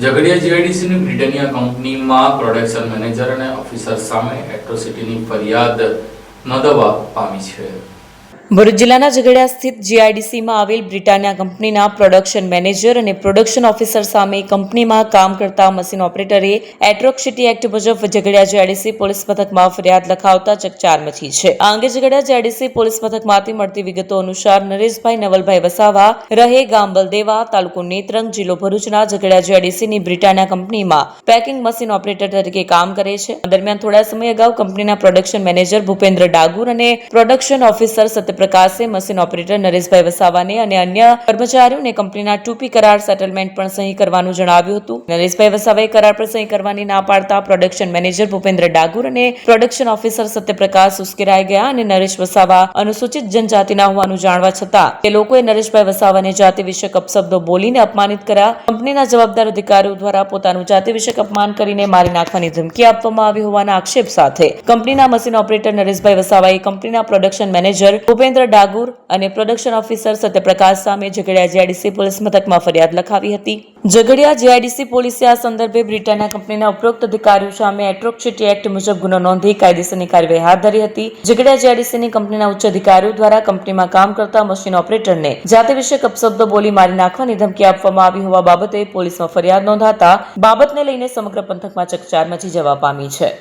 ઝઘડિયા જીઆઈડીસીની બ્રિટાનિયા કંપનીમાં production manager અને ઓફિસર સામે એટ્રોસિટીની ફરિયાદ નોંધવા પામી છે. ભરૂચ જિલ્લાના ઝઘડિયા સ્થિત જીઆઈડીસીમાં આવેલ બ્રિટાનિયા કંપનીના પ્રોડક્શન મેનેજર અને પ્રોડક્શન ઓફિસર સામે કંપનીમાં કામ કરતા મશીન ઓપરેટરે એટ્રોક્સિટી એક્ટ મુજબ ઝઘડિયા જીઆઈડીસી પોલીસ મથકમાં ફરિયાદ લખાવતા ચકચાર મચી છે. આ અંગે ઝઘડિયા જીઆઈડીસી પોલીસ મથકમાંથી મળતી વિગતો અનુસાર નરેશભાઈ નવલભાઈ વસાવા, રહે ગામ બલદેવા તાલુકો નેત્રંગ જિલ્લો ભરૂચના ઝઘડિયા જીઆઈડીસીની બ્રિટાનિયા કંપનીમાં પેકિંગ મશીન ઓપરેટર તરીકે કામ કરે છે. દરમિયાન થોડા સમય અગાઉ કંપનીના પ્રોડક્શન મેનેજર ભૂપેન્દ્ર ડાગુર અને પ્રોડક્શન ઓફિસર સત્યપ્રકાશે મશીન ઓપરેટર નરેશભાઈ વસાવાને અને અન્ય કર્મચારીઓને કંપનીના ટૂપી કરાર સેટલમેન્ટ પણ સહી કરવાનું જણાવ્યું હતું. નરેશભાઈ વસાવાએ કરાર પર સહી કરવાની ના પાડતા પ્રોડક્શન મેનેજર ભૂપેન્દ્ર ડાગુર અને પ્રોડક્શન ઓફિસર સત્યપ્રકાશ ઉશ્કેરાઈ ગયા અને નરેશ વસાવા અનુસૂચિત જનજાતિના હોવાનું જાણવા છતાં તે લોકોએ નરેશભાઈ વસાવાને જાતિ વિષયક અપશબ્દો બોલીને અપમાનિત કર્યા. કંપનીના જવાબદાર અધિકારીઓ દ્વારા પોતાનું જાતિ વિષયક અપમાન કરીને મારી નાખવાની ધમકી આપવામાં આવી હોવાના આક્ષેપ સાથે કંપનીના મશીન ઓપરેટર નરેશભાઈ વસાવાએ કંપનીના પ્રોડક્શન મેનેજર ભૂપેન્દ્ર ડાગુર અને પ્રોડક્શન ઓફિસર સત્યપ્રકાશ સામે ઝઘડિયા જીઆઈડીસી પોલીસ મથકમાં ફરિયાદ લખાવી હતી. ઝઘડિયા જીઆઈડીસી પોલીસે આ સંદર્ભે બ્રિટાનિયા કંપનીના ઉપરોક્ત અધિકારીઓ સામે એટ્રોક્સિટી એક્ટ મુજબ ગુનો નોંધી કાયદેસરની કાર્યવાહી હાથ ધરી હતી. ઝઘડિયા જીઆઈડીસીની કંપનીના ઉચ્ચ અધિકારીઓ દ્વારા કંપનીમાં કામ કરતા મશીન ઓપરેટરને જાતિ વિશે કપશબ્દો બોલી મારી નાખવાની ધમકી આપવામાં આવી હોવા બાબતે પોલીસમાં ફરિયાદ નોંધાતા બાબતને લઈને સમગ્ર પંથકમાં ચકચાર મચી જવા પામી છે.